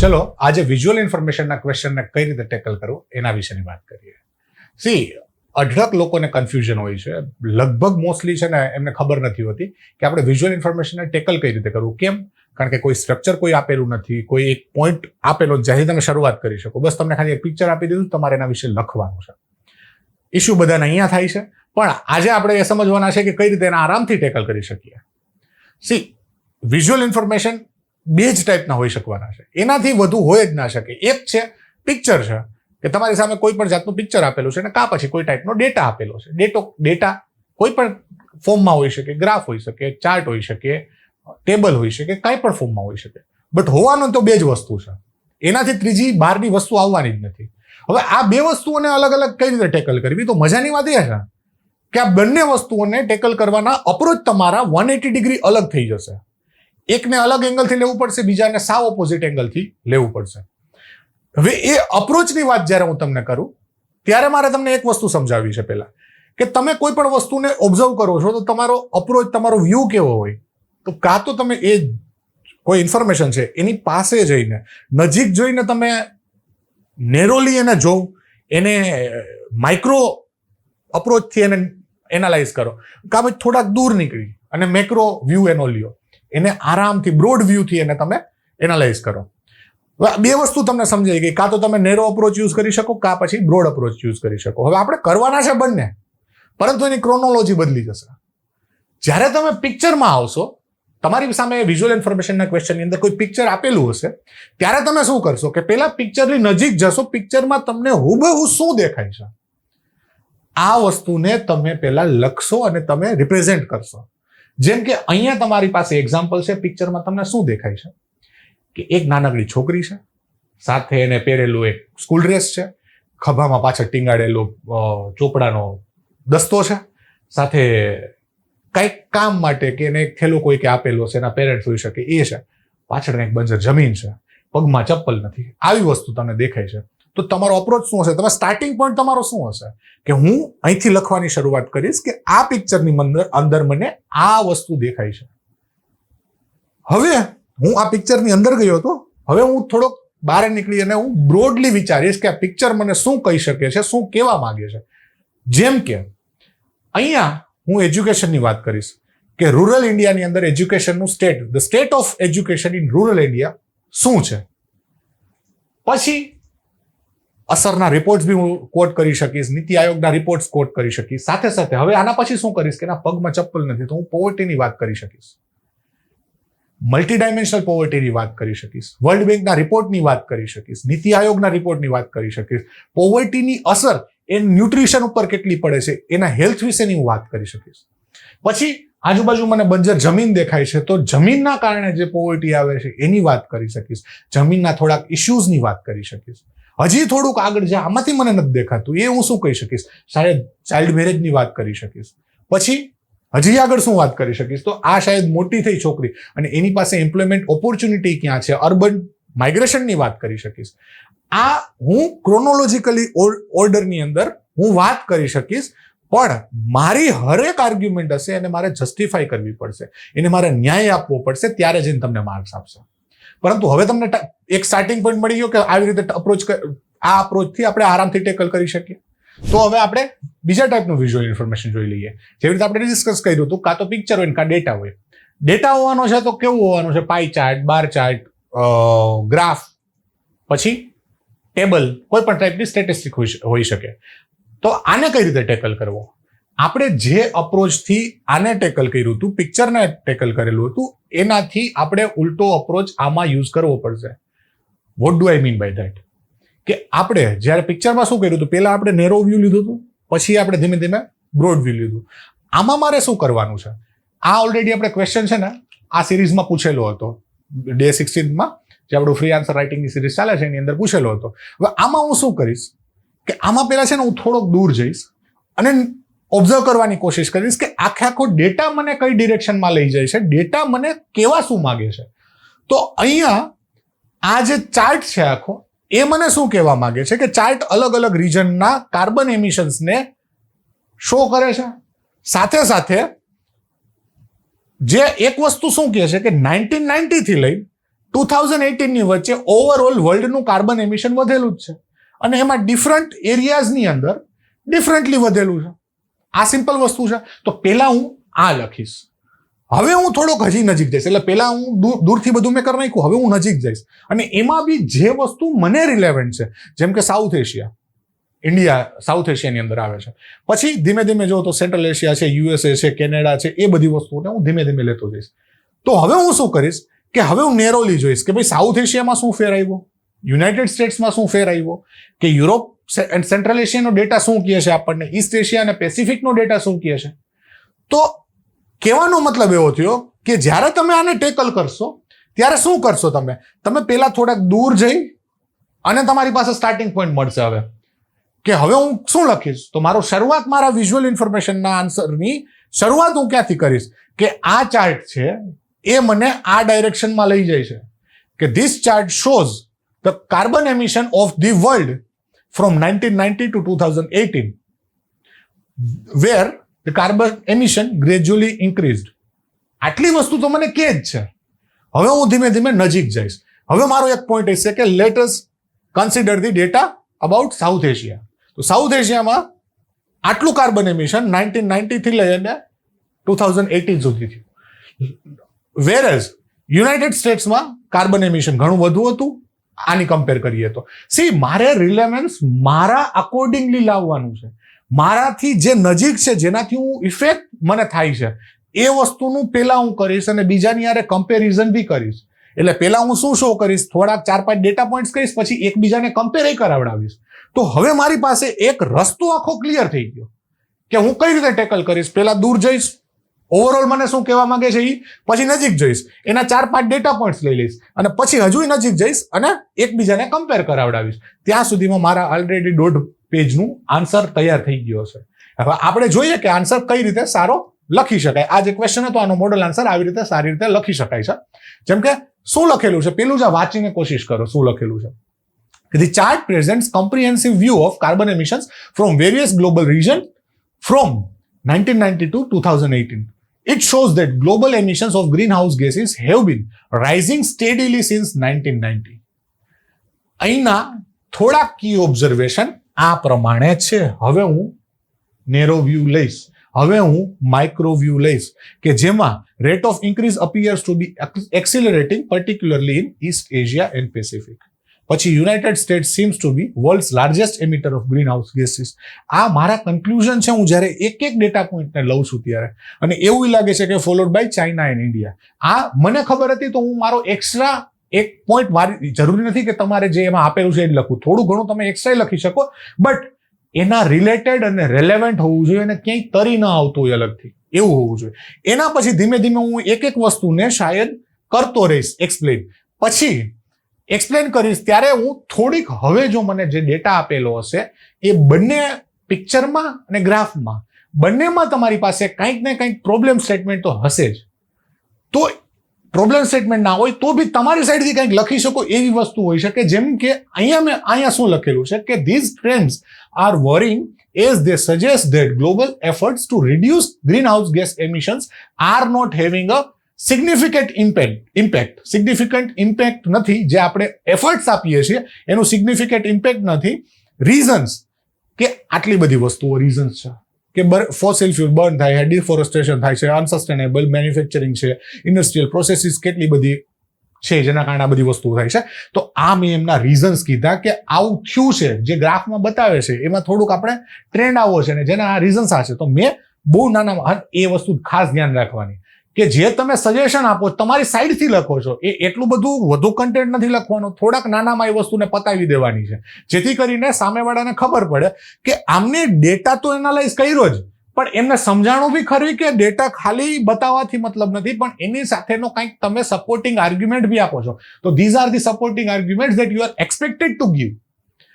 ચલો, આજે વિઝ્યુઅલ ઇન્ફોર્મેશનના ક્વેશ્ચનને કઈ રીતે ટેકલ કરવું, એના વિશેની વાત કરીએ. સી અઢળક લોકોને કન્ફ્યુઝન હોય છે. લગભગ મોસ્ટલી છે ને એમને ખબર નથી હોતી કે આપણે વિઝ્યુઅલ ઇન્ફોર્મેશનને ટેકલ કઈ રીતે કરવું, કેમ? કારણ કે કોઈ સ્ટ્રક્ચર કોઈ આપેલું નથી, કોઈ એક પોઈન્ટ આપેલો જ્યાંથી તમે શરૂઆત કરી શકો. બસ તમને ખાલી એક પિક્ચર આપી દીધું, તમારે એના વિશે લખવાનું છે. ઇશ્યુ બધાને અહીંયા થાય છે. પણ આજે આપણે એ સમજવાના છે કે કઈ રીતે એને આરામથી ટેકલ કરી શકીએ. સી વિઝ્યુઅલ ઇન્ફોર્મેશન બે જ ટાઈપના હોઈ શકવાના છે. એનાથી વધુ હોય જ ના શકે. એક છે પિક્ચર છે, કે તમારી સામે કોઈ પણ જાતનું પિક્ચર આપેલું છે અને કા પછી કોઈ ટાઈપનો ડેટા આપેલો છે. ડેટો ડેટા કોઈ પણ ફોર્મમાં હોઈ શકે ગ્રાફ હોઈ શકે ચાર્ટ હોઈ શકે ટેબલ હોઈ શકે, કાંઈ પણ ફોર્મમાં હોઈ શકે. બટ હોવાનું તો બે જ વસ્તુ છે. એનાથી ત્રીજી બહારની વસ્તુ આવવાની જ નથી. હવે આ બે વસ્તુઓને અલગ અલગ કઈ રીતે ટેકલ કરવી? તો મજાની વાત એ છે કે આ બંને વસ્તુઓને ટેકલ કરવાના અપ્રોચ તમારા વન એટી ડિગ્રી અલગ થઈ જશે. એકને અલગ એંગલથી લેવું પડશે, બીજાને સાવ ઓપોઝિટ એંગલથી લેવું પડશે. હવે એ અપ્રોચની વાત જ્યારે હું તમને કરું, ત્યારે મારે તમને એક વસ્તુ સમજાવવી છે પહેલાં. કે તમે કોઈ પણ વસ્તુને ઓબ્ઝર્વ કરો છો, તો તમારો અપ્રોચ તમારો વ્યૂ કેવો હોય? તો કાં તો તમે એ કોઈ ઇન્ફોર્મેશન છે, એની પાસે જઈને, નજીક જોઈને તમે નેરોલી એને જોવ એને માઇક્રો અપ્રોચથી એને એનાલાઇઝ કરો. કાં પછી થોડાક દૂર નીકળી અને મેક્રો વ્યૂ એનો લ્યો. એને આરામથી બ્રોડ વ્યૂથી એને તમે એનાલાઇઝ કરો. બે વસ્તુ તમને સમજાઈ ગઈ. કાં તો તમે નેરો અપ્રોચ યુઝ કરી શકો, કાં પછી બ્રોડ અપ્રોચ યુઝ કરી શકો. હવે આપણે કરવાના છે બંને, પરંતુ એની ક્રોનોલોજી બદલી જશે. જ્યારે તમે પિક્ચરમાં આવશો, તમારી સામે વિઝ્યુઅલ ઇન્ફોર્મેશનના ક્વેશ્ચનની અંદર કોઈ પિક્ચર આપેલું હશે, ત્યારે તમે શું કરશો કે પહેલા પિક્ચરની નજીક જશો પિક્ચરમાં તમને હુબહુ શું દેખાય છે? આ વસ્તુને તમે પહેલા લખશો અને તમે રિપ્રેઝેન્ટ કરશો. જેમ કે અહીંયા તમારી પાસે એક્ઝામ્પલ છે પિક્ચરમાં તમને શું દેખાય છે? કે એક નાનકડી છોકરી છે, સાથે એને પહેરેલું એક સ્કૂલ ડ્રેસ છે, ખભામાં પાછળ ટીંગાડેલો ચોપડાનો દસ્તો છે, સાથે કંઈક કામ માટે કે એને એક થેલો કોઈ કે આપેલો છે, એના પેરેન્ટ્સ હોઈ શકે, એ છે. પાછળ એક બંજર જમીન છે, પગમાં ચપ્પલ નથી. આવી વસ્તુ તમને દેખાય છે. તો તમારો અપ્રોચ શું હશે? તમે સ્ટાર્ટિંગ પોઈન્ટ તમારો શું હશે? કે હું અહીંથી લખવાની શરૂઆત કરીશ કે આ પિક્ચરની અંદર અંદર મને આ વસ્તુ દેખાય છે. હવે હું આ પિક્ચરની અંદર ગયો હતો. હવે હું થોડોક બહાર નીકળી અને હું બ્રોડલી વિચારીશ કે આ પિક્ચર મને શું કહી શકે છે, શું કહેવા માંગે છે. જેમ કે, અહીંયા હું એજ્યુકેશનની વાત કરીશ કે રૂરલ ઇન્ડિયાની અંદર એજ્યુકેશનનું state the state of education in rural India શું છે? પછી અસરના રિપોર્ટ્સ બી હું કોટ કરી શકીશ, નીતિ આયોગના રિપોર્ટ્સ કોટ કરી શકીશ. સાથે સાથે હવે આના પછી શું કરીશ કે ના પગમાં ચપ્પલ નથી, તો હું પોવર્ટીની વાત કરી શકીશ. મલ્ટી ડાયમેન્શનલ પોવર્ટીની વાત કરી શકીશ. વર્લ્ડ બેંકના રિપોર્ટની વાત કરી શકીશ. નીતિ આયોગના રિપોર્ટની વાત કરી શકીશ. પોવર્ટીની અસર એ ન્યુટ્રિશન ઉપર કેટલી પડે છે, એના હેલ્થ વિશેની હું વાત કરી શકીશ. પછી આજુબાજુ મને બંજર જમીન દેખાય છે, તો જમીનના કારણે જે પોવર્ટી આવે છે, એની વાત કરી શકીશ. જમીનના થોડાક ઇશ્યુઝની વાત કરી શકીશ. હજી થોડુંક આગળ જ્યાં આમાંથી મને નથી દેખાતું. એ હું શું કહી શકીશ? શાયદ ચાઇલ્ડ મેરેજની વાત કરી શકીશ. પછી હજી આગળ શું વાત કરી શકીશ? તો આ શાયદ મોટી થઈ છોકરી. અને એની પાસે એમ્પ્લોયમેન્ટ ઓપોર્ચ્યુનિટી ક્યાં છે? અર્બન માઇગ્રેશનની વાત કરી શકીશ. આ હું ક્રોનોલોજીકલી ઓર્ડરની અંદર હું વાત કરી શકીશ, પણ મારી હરેક આર્ગ્યુમેન્ટ હશે એને મારે જસ્ટિફાઈ કરવી પડશે. એને મારે ન્યાય આપવો પડશે, ત્યારે જઈને તમને માર્ક્સ આપશે. પરંતુ હવે તમને એક સ્ટાર્ટિંગ પોઈન્ટ મળી ગયો કે આવી રીતે અપ્રોચ આ અપ્રોચથી આપણે આરામથી ટેકલ કરી શકીએ. તો હવે આપણે બીજા ટાઈપનું વિઝ્યુઅલ ઇન્ફોર્મેશન જોઈ લઈએ. જેવી રીતે આપણે ડિસ્કસ કર્યું હતું, કાં તો પિક્ચર હોય કાં ડેટા હોય. ડેટા હોવાનો છે તો કેવું હોવાનું છે? Pie chart bar chart graph પછી ટેબલ કોઈ પણ ટાઈપની સ્ટેટિસ્ટિક હોઈ શકે. તો આને કઈ રીતે ટેકલ કરવો? આપણે જે અપ્રોચથી આને ટેકલ કર્યું હતું પિક્ચરને ટેકલ કરેલું હતું, એનાથી આપણે ઉલટો અપ્રોચ આમાં યુઝ કરવો પડશે. What do I mean by that કે આપણે જ્યારે પિક્ચરમાં શું કર્યું હતું? પહેલાં આપણે નેરો વ્યૂ લીધું હતું, પછી આપણે ધીમે ધીમે બ્રોડ વ્યૂ લીધું. આમાં મારે શું કરવાનું છે? આ ઓલરેડી આપણે ક્વેશ્ચન છે ને, આ સિરીઝમાં પૂછેલો હતો. ડે સિક્સટીનમાં જે આપણું ફ્રી આન્સર રાઇટિંગની સિરીઝ ચાલે છે, એની અંદર પૂછેલો હતો. હવે આમાં હું શું કરીશ? કે આમાં પહેલાં છે ને હું થોડોક દૂર જઈશ અને ઓબ્ઝર્વ કરવાની કોશિશ કરીશ કે આખે આખો ડેટા મને કઈ ડિરેક્શનમાં લઈ જાય છે? ડેટા મને કેવા શું માગે છે? તો અહીંયા આ જે ચાર્ટ છે આખો, એ મને શું કહેવા માંગે છે કે ચાર્ટ અલગ અલગ રિજનના કાર્બન એમિશન્સને શો કરે છે. સાથે સાથે જે એક વસ્તુ શું કહે છે કે નાઇન્ટીન નાઇન્ટીથી લઈ ટુ થાઉઝન્ડ એટીનની વચ્ચે ઓવરઓલ વર્લ્ડનું કાર્બન એમિશન વધેલું જ છે. અને એમાં ડિફરન્ટ એરિયાઝની અંદર ડિફરન્ટલી વધેલું છે. આ સિમ્પલ વસ્તુ છે. તો પહેલાં હું આ લખીશ. હવે હું થોડોક હજી નજીક જઈશ. એટલે પહેલાં હું દૂર, દૂરથી બધું મેં કરી નાખ્યું. હવે હું નજીક જઈશ. અને એમાં બી જે વસ્તુ મને રિલેવન્ટ છે, જેમ કે સાઉથ એશિયા ઇન્ડિયા સાઉથ એશિયાની અંદર આવે છે. પછી ધીમે ધીમે જો તો સેન્ટ્રલ એશિયા છે યુએસએ છે કેનેડા છે, એ બધી વસ્તુઓને હું ધીમે ધીમે લેતો જઈશ. તો હવે હું શું કરીશ કે હવે હું નેરોલી જોઈશ કે ભાઈ સાઉથ એશિયામાં શું ફેર આવ્યો? યુનાઇટેડ સ્ટેટ્સમાં શું ફેર આવ્યો? કે યુરોપ એન્ડ સેન્ટ્રલ એશિયાનો ડેટા શું કહે છે આપણને? ઈસ્ટ એશિયા અને પેસિફિકનો ડેટા શું કહે છે? તો કહેવાનો મતલબ એવો થયો કે જ્યારે તમે આને ટેકલ કરશો, ત્યારે શું કરશો તમે? તમે પહેલાં થોડાક દૂર જઈ અને તમારી પાસે સ્ટાર્ટિંગ પોઈન્ટ મળશે હવે. કે હવે હું શું લખીશ? તો મારો શરૂઆત મારા વિઝ્યુઅલ ઇન્ફોર્મેશનના આન્સરની શરૂઆત હું ક્યાંથી કરીશ? કે આ ચાર્ટ છે, એ મને આ ડાયરેક્શનમાં લઈ જાય છે. કે this chart shows the carbon emission of the world from nineteen ninety two where the carbon were gradually increased આટલી વસ્તુ તો મને કે જ છે. હવે હું ધીમે ધીમે નજીક જઈશ. હવે મારો એક પોઈન્ટ એ છે કે let's consider the data about South Asia તો સાઉથ એશિયામાં આટલું કાર્બન એમિશન નાઇન્ટીન નાઇન્ટીથી લઈને ટુ થાઉઝન્ડ એટીન સુધી થયું. વેર એઝ યુનાઇટેડ સ્ટેટ્સમાં કાર્બન એમિશન ઘણું વધુ હતું. આની કમ્પેર કરીએ તો. સી મારે રિલેવન્સ મારા અકોર્ડિંગલી લાવવાનું છે. મારાથી જે નજીક છે, જેનાથી હું ઇફેક્ટ મને થાય છે, એ વસ્તુનું પહેલાં હું કરીશ અને બીજાની યારે કમ્પેરિઝન બી કરીશ. એટલે પહેલાં હું શું શો કરીશ? થોડાક ચાર પાંચ ડેટા પોઈન્ટ્સ કહીશ પછી એકબીજાને કમ્પેર કરાવડાવીશ. તો હવે મારી પાસે એક રસ્તો આખો ક્લિયર થઈ ગયો. કે હું કઈ રીતે ટેકલ કરીશ? પહેલાં દૂર જઈશ ઓવરઓલ મને શું કહેવા માંગે છે એ પછી નજીક જઈશ. એના ચાર પાંચ ડેટા પોઈન્ટ્સ લઈ લઈશ. અને પછી હજુ નજીક જઈશ અને એકબીજાને કમ્પેર કરાવડાવીશ. ત્યાં સુધીમાં મારા ઓલરેડી દોઢ પેજનું આન્સર તૈયાર થઈ ગયો છે હવે આપણે જોઈએ કે આન્સર કઈ રીતે સારો લખી શકાય. આ જે ક્વેશ્ચન હતો, આનો મોડલ આન્સર આવી રીતે સારી રીતે લખી શકાય છે. જેમ કે, શું લખેલું છે? પેલું જ વાંચીને કોશિશ કરો, શું લખેલું છે? The chart presents comprehensive view of carbon emissions from various global regions from 1990 to 2018. It shows that global emissions of greenhouse gases have been rising steadily since 1990. અહીંના થોડાક કી ઓબ્ઝર્વેશન આ પ્રમાણે છે. હવે હું નેરો વ્યૂ લઈશ. હવે હું માઇક્રો વ્યૂ લઈશ કે જેમાં rate of increase appears to be accelerating particularly in East Asia and Pacific પછી United States seems to be world largest emitter of green house gases આ મારા કન્ક્લુઝન છે, હું જ્યારે એક એક ડેટા પોઈન્ટને લઉં છું ત્યારે. અને એવું લાગે છે કે followed by China and India આ મને ખબર હતી તો હું મારો એક્સ્ટ્રા એક પોઈન્ટ મારી જરૂરી નથી કે તમારે જે એમાં આપેલું છે એ લખવું થોડું ઘણું તમે એક્સ્ટ્રા લખી શકો બટ એના રિલેટેડ અને રેલેવન્ટ હોવું જોઈએ અને ક્યાંય તરી ન આવતું હોય અલગથી. એવું હોવું જોઈએ. એના પછી ધીમે ધીમે હું એક એક વસ્તુને શાયદ કરતો રહીશ. એક્સપ્લેન પછી એક્સપ્લેન કરીશ. ત્યારે હું થોડીક હવે જો મને જે ડેટા આપેલો હશે, એ બંને પિક્ચરમાં અને ગ્રાફમાં બંનેમાં તમારી પાસે કંઈક ને કંઈક પ્રોબ્લેમ સ્ટેટમેન્ટ તો હશે જ. તો પ્રોબ્લેમ સ્ટેટમેન્ટ ના હોય, તો બી તમારી સાઈડથી કંઈક લખી શકો એવી વસ્તુ હોઈ શકે. જેમ કે અહીંયા મેં, અહીંયા શું લખેલું છે કે these trends are worrying they suggest that global efforts to reduce green house gas emissions are not having a significant impact impact significant impact નથી જે આપણે એફર્ટ્સ આપીએ છીએ, એનું સિગ્નિફિકન્ટ ઇમ્પેક્ટ નથી. રીઝન્સ કે આટલી બધી વસ્તુઓ રીઝન્સ છે. કે ફોસિલ ફ્યુલ બર્ન થાય ડિફોરેસ્ટેશન થાય છે અનસસ્ટેનેબલ મેન્યુફેક્ચરિંગ છે ઇન્ડસ્ટ્રીયલ પ્રોસેસીસ કેટલી બધી છે, જેના કારણે આ બધી વસ્તુઓ થાય છે. તો આ મેં એમના રીઝન્સ કીધા કે આવું થયું છે, જે ગ્રાફમાં બતાવે છે, એમાં થોડુંક આપણે ટ્રેન્ડ આવો છે ને જેના આ રીઝન્સ આ છે. તો મેં બહુ નાના, એ વસ્તુ ખાસ ધ્યાન રાખવાની. કે જે તમે સજેશન આપો, તમારી સાઈડથી લખો છો. એ એટલું બધું વધુ કન્ટેન્ટ નથી લખવાનું. થોડાક નાનામાં એ વસ્તુને પતાવી દેવાની છે. જેથી કરીને સામેવાળાને ખબર પડે કે આમને ડેટા તો એનાલાઇઝ કર્યો જ, પણ એમને સમજાણું બી ખરી કે ડેટા ખાલી બતાવવાથી મતલબ નથી, પણ એની સાથેનો કંઈક તમે સપોર્ટિંગ આર્ગ્યુમેન્ટ બી આપો છો. તો these are the supporting argument that you are expected to give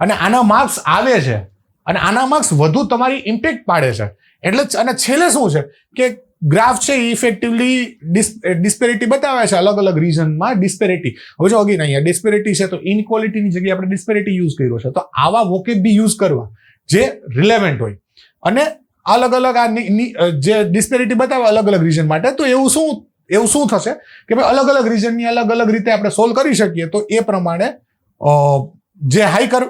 અને આના માર્ક્સ આવે છે. અને આના માર્ક્સ વધુ તમારી ઇમ્પેક્ટ પાડે છે. એટલે અને છેલ્લે શું છે? કે ગ્રાફ છે એ ઇફેક્ટિવલી ડિસ્પેરિટી બતાવે છે અલગ અલગ રીઝનમાં ડિસ્પેરિટી હવે જો અગી અહીંયા ડિસ્પેરિટી છે તો ઇનક્વોલિટીની જગ્યાએ આપણે ડિસ્પેરિટી યુઝ કર્યો છે. તો આવા વોકેબ બી યુઝ કરવા જે રિલેવન્ટ હોય. અને અલગ અલગ આ જે ડિસ્પેરિટી બતાવે અલગ અલગ રીઝન માટે, તો એવું શું એવું શું થશે? કે ભાઈ અલગ અલગ રીઝનની અલગ અલગ રીતે આપણે સોલ્વ કરી શકીએ, તો એ પ્રમાણે જે હાઈ કર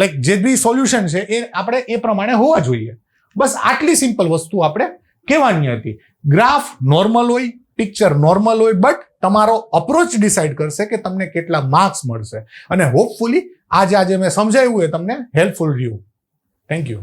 લાઈક જે બી સોલ્યુશન છે એ આપણે એ પ્રમાણે હોવા જોઈએ. બસ આટલી સિમ્પલ વસ્તુ આપણે કહેવાની હતી. ગ્રાફ નોર્મલ હોય પિક્ચર નોર્મલ હોય બટ તમારો અપ્રોચ ડિસાઇડ કરશે કે તમને કેટલા માર્ક્સ મળશે. અને હોપફુલી આજે આજે મેં સમજાવ્યું એ તમને હેલ્પફુલ રહ્યું. Thank you